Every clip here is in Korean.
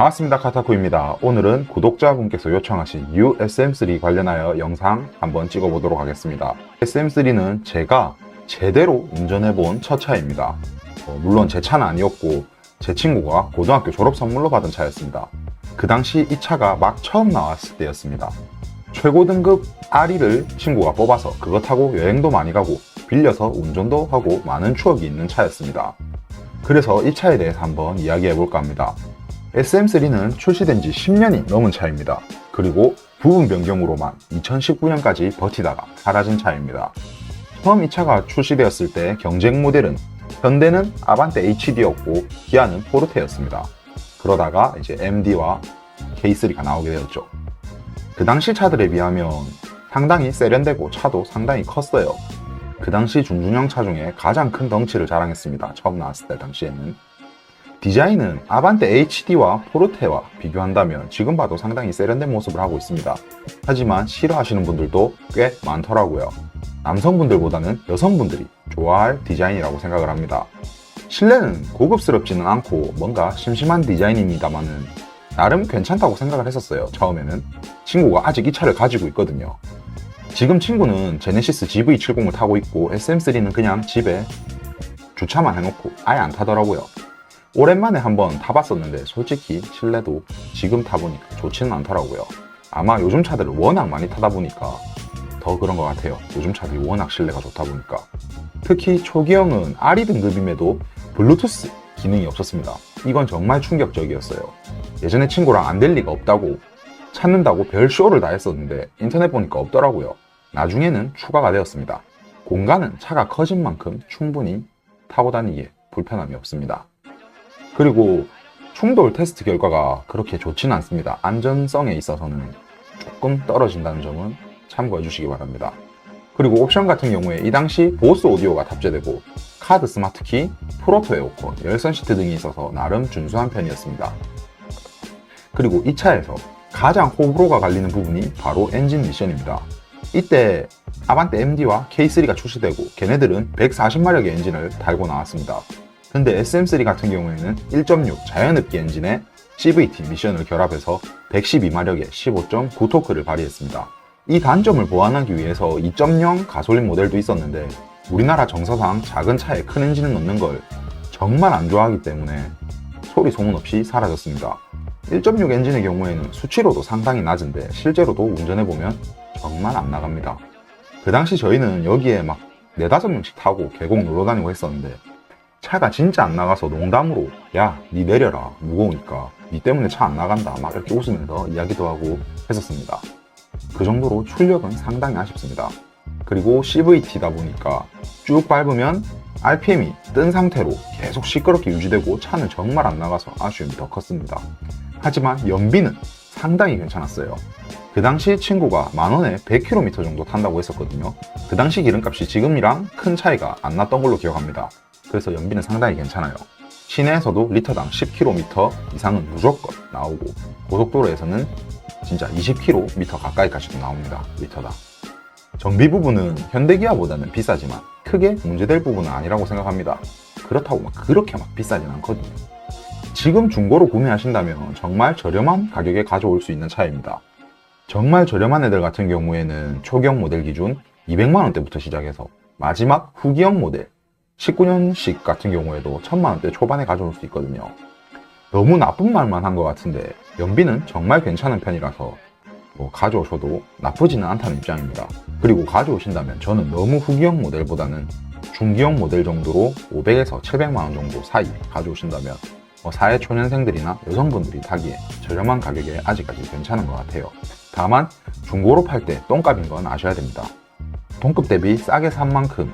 반갑습니다. 카타쿠입니다. 오늘은 구독자분께서 요청하신 USM3 관련하여 영상 한번 찍어보도록 하겠습니다. SM3는 제가 제대로 운전해본 첫 차입니다. 어, 물론 제 차는 아니었고 제 친구가 고등학교 졸업 선물로 받은 차였습니다. 그 당시 이 차가 막 처음 나왔을 때였습니다. 최고 등급 RE를 친구가 뽑아서 그거 타고 여행도 많이 가고 빌려서 운전도 하고 많은 추억이 있는 차였습니다. 그래서 이 차에 대해서 한번 이야기해 볼까 합니다. SM3는 출시된 지 10년이 넘은 차입니다. 그리고 부분 변경으로만 2019년까지 버티다가 사라진 차입니다. 처음 이 차가 출시되었을 때 경쟁 모델은 현대는 아반떼 HD였고 기아는 포르테였습니다. 그러다가 이제 MD와 K3가 나오게 되었죠. 그 당시 차들에 비하면 상당히 세련되고 차도 상당히 컸어요. 그 당시 준중형 차 중에 가장 큰 덩치를 자랑했습니다. 처음 나왔을 때 당시에는. 디자인은 아반떼 HD와 포르테와 비교한다면 지금 봐도 상당히 세련된 모습을 하고 있습니다. 하지만 싫어하시는 분들도 꽤 많더라고요. 남성분들보다는 여성분들이 좋아할 디자인이라고 생각을 합니다. 실내는 고급스럽지는 않고 뭔가 심심한 디자인입니다만은 나름 괜찮다고 생각을 했었어요. 처음에는. 친구가 아직 이 차를 가지고 있거든요. 지금 친구는 제네시스 GV70을 타고 있고 SM3는 그냥 집에 주차만 해놓고 아예 안 타더라고요. 오랜만에 한번 타봤었는데 솔직히 실내도 지금 타보니까 좋지는 않더라고요. 아마 요즘 차들을 워낙 많이 타다 보니까 더 그런 것 같아요. 요즘 차들이 워낙 실내가 좋다 보니까. 특히 초기형은 RE 등급임에도 블루투스 기능이 없었습니다. 이건 정말 충격적이었어요. 예전에 친구랑 안 될 리가 없다고 찾는다고 별 쇼를 다 했었는데 인터넷 보니까 없더라고요. 나중에는 추가가 되었습니다. 공간은 차가 커진 만큼 충분히 타고 다니기에 불편함이 없습니다. 그리고 충돌 테스트 결과가 그렇게 좋지는 않습니다. 안전성에 있어서는 조금 떨어진다는 점은 참고해 주시기 바랍니다. 그리고 옵션 같은 경우에 이 당시 보스 오디오가 탑재되고 카드 스마트키, 프로토 에어컨, 열선 시트 등이 있어서 나름 준수한 편이었습니다. 그리고 이 차에서 가장 호불호가 갈리는 부분이 바로 엔진 미션입니다. 이때 아반떼 MD와 K3가 출시되고 걔네들은 140마력의 엔진을 달고 나왔습니다. 근데 SM3 같은 경우에는 1.6 자연흡기 엔진에 CVT 미션을 결합해서 112마력의 15.9토크를 발휘했습니다. 이 단점을 보완하기 위해서 2.0 가솔린 모델도 있었는데 우리나라 정서상 작은 차에 큰 엔진을 넣는 걸 정말 안 좋아하기 때문에 소리 소문 없이 사라졌습니다. 1.6 엔진의 경우에는 수치로도 상당히 낮은데 실제로도 운전해보면 정말 안 나갑니다. 그 당시 저희는 여기에 막 4, 5명씩 타고 계곡 놀러 다니고 했었는데 차가 진짜 안 나가서 농담으로 야, 니 내려라. 무거우니까. 니 때문에 차 안 나간다. 막 이렇게 웃으면서 이야기도 하고 했었습니다. 그 정도로 출력은 상당히 아쉽습니다. 그리고 CVT다 보니까 쭉 밟으면 RPM이 뜬 상태로 계속 시끄럽게 유지되고 차는 정말 안 나가서 아쉬움이 더 컸습니다. 하지만 연비는 상당히 괜찮았어요. 그 당시 친구가 만원에 100km 정도 탄다고 했었거든요. 그 당시 기름값이 지금이랑 큰 차이가 안 났던 걸로 기억합니다. 그래서 연비는 상당히 괜찮아요. 시내에서도 리터당 10km 이상은 무조건 나오고 고속도로에서는 진짜 20km 가까이까지도 나옵니다. 리터당. 정비 부분은 현대기아보다는 비싸지만 크게 문제될 부분은 아니라고 생각합니다. 그렇다고 막 그렇게 막 비싸진 않거든요. 지금 중고로 구매하신다면 정말 저렴한 가격에 가져올 수 있는 차입니다. 정말 저렴한 애들 같은 경우에는 초기형 모델 기준 200만원대부터 시작해서 마지막 후기형 모델 19년식 같은 경우에도 1000만원대 초반에 가져올 수 있거든요. 너무 나쁜 말만 한 것 같은데 연비는 정말 괜찮은 편이라서 뭐 가져오셔도 나쁘지는 않다는 입장입니다. 그리고 가져오신다면 저는 너무 후기형 모델보다는 중기형 모델 정도로 500에서 700만원 정도 사이 가져오신다면 뭐 사회 초년생들이나 여성분들이 타기에 저렴한 가격에 아직까지 괜찮은 것 같아요. 다만 중고로 팔 때 똥값인 건 아셔야 됩니다. 동급 대비 싸게 산 만큼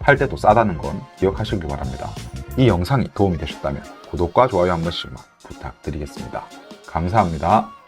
팔 때도 싸다는 건 기억하시길 바랍니다. 이 영상이 도움이 되셨다면 구독과 좋아요 한 번씩만 부탁드리겠습니다. 감사합니다.